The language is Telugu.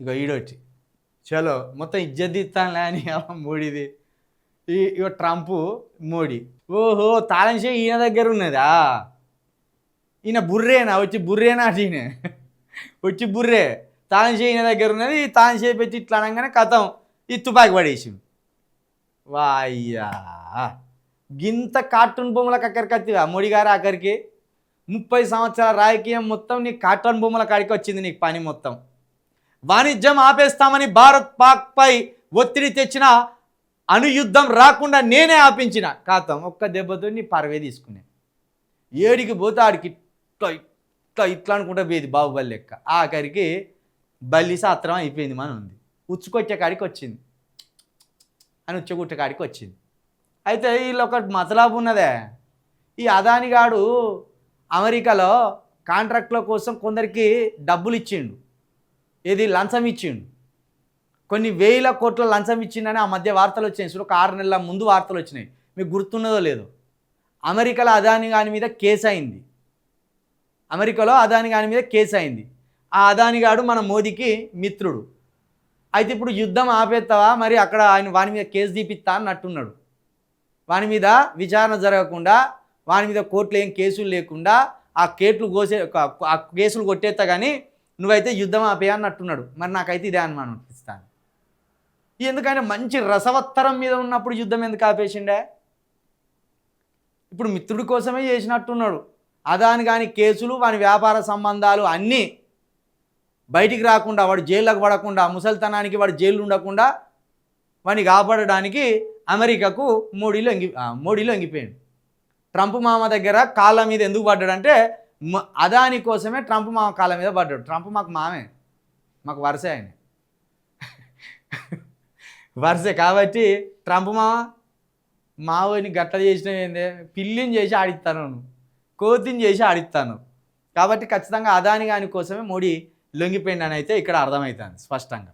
ఇక ఈడొచ్చి. చలో మొత్తం ఇజ్జత్ ఇస్తానులే అని మోడీది. ఈ ఇక ట్రంప్ మోడీ. ఓహో తాళం ఈయన దగ్గర ఉన్నదా? ఈయన బుర్రేనా? వచ్చి బుర్రేనా అటు ఈయన? వచ్చి బుర్రే. తాళం ఈయన దగ్గర ఉన్నది ఈ తాళం పెట్టి ఇట్లా అనగానే కథం. ఈ తుపాకి పడేసి వాయ్యా. గింత కార్టూన్ బొమ్మలకు అక్కడికి వచ్చివా మోడీ గారు అక్కడికి ముప్పై సంవత్సరాల రాజకీయం మొత్తం నీ కార్టూన్ బొమ్మల కాడికి వచ్చింది నీకు పని మొత్తం. వాణిజ్యం ఆపేస్తామని భారత్ పాక్పై ఒత్తిడి తెచ్చిన అణుయుద్ధం రాకుండా నేనే ఆపించిన. కాతం ఒక్క దెబ్బతో నీ పరవే తీసుకునే. ఏడికి పోతే ఆడికి ఇట్లా ఇట్లా ఇట్లా అనుకుంటా పోయేది బాహుబలి లెక్క. ఆఖరికి బల్లి సాత్రం అయిపోయింది మన ఉంది. ఉచ్చుకొచ్చే కాడికి వచ్చింది. అని ఉచ్చగుట్ట కాడికి వచ్చింది. అయితే వీళ్ళు ఒక మతలాబు ఉన్నదే. ఈ అదానిగాడు అమెరికాలో కాంట్రాక్ట్ల కోసం కొందరికి డబ్బులు ఇచ్చిండు. ఏది లంచం ఇచ్చిండు? కొన్ని వేల కోట్ల లంచం ఇచ్చిండని ఆ మధ్య వార్తలు వచ్చినాయి చూడు ఒక ఆరు నెలల ముందు వార్తలు వచ్చినాయి. మీకు గుర్తున్నదో లేదో. అమెరికాలో అదాని గాని మీద కేసు అయింది. అమెరికాలో అదాని గాని మీద కేసు అయింది. ఆ అదాని గాడు మన మోదీకి మిత్రుడు. అయితే ఇప్పుడు యుద్ధం ఆపేస్తావా? మరి అక్కడ ఆయన వాని మీద కేసు తీపిస్తా అన్నట్టున్నాడు. వాని మీద విచారణ జరగకుండా వాని మీద కోర్టులు ఏం కేసులు లేకుండా ఆ కేట్లు కోసే ఆ కేసులు కొట్టేస్తా కానీ నువ్వైతే యుద్ధం ఆపే అన్నట్టున్నాడు. మరి నాకైతే ఇదే అనుమానం అనిపిస్తాను ఎందుకంటే మంచి రసవత్తరం మీద ఉన్నప్పుడు యుద్ధం ఎందుకు ఆపేసిండే? ఇప్పుడు మిత్రుడి కోసమే చేసినట్టున్నాడు. అదాని కానీ కేసులు వాని వ్యాపార సంబంధాలు అన్నీ బయటికి రాకుండా వాడు జైల్లోకి పడకుండా ముసలితనానికి వాడు జైలు ఉండకుండా వాడిని కాపాడడానికి అమెరికాకు మోడీలో ఎంగి మోడీలో ఎంగిపోయాడు ట్రంప్ మామ దగ్గర కాళ్ళ మీద ఎందుకు పడ్డాడంటే అదాని కోసమే ట్రంప్ మామ కాళ్ళ మీద పడ్డాడు. ట్రంప్ మాకు మామే. మాకు వరుసే ఆయన. వరుసే కాబట్టి ట్రంప్ మామ మావోని గట్ల చేసిన ఏందే? పిల్లిని చేసి ఆడిస్తాను నువ్వు కోతిని చేసి ఆడిస్తాను. కాబట్టి ఖచ్చితంగా అదాని గాని కోసమే మోడీ లొంగిపోయిందని అయితే ఇక్కడ అర్థమవుతుంది స్పష్టంగా.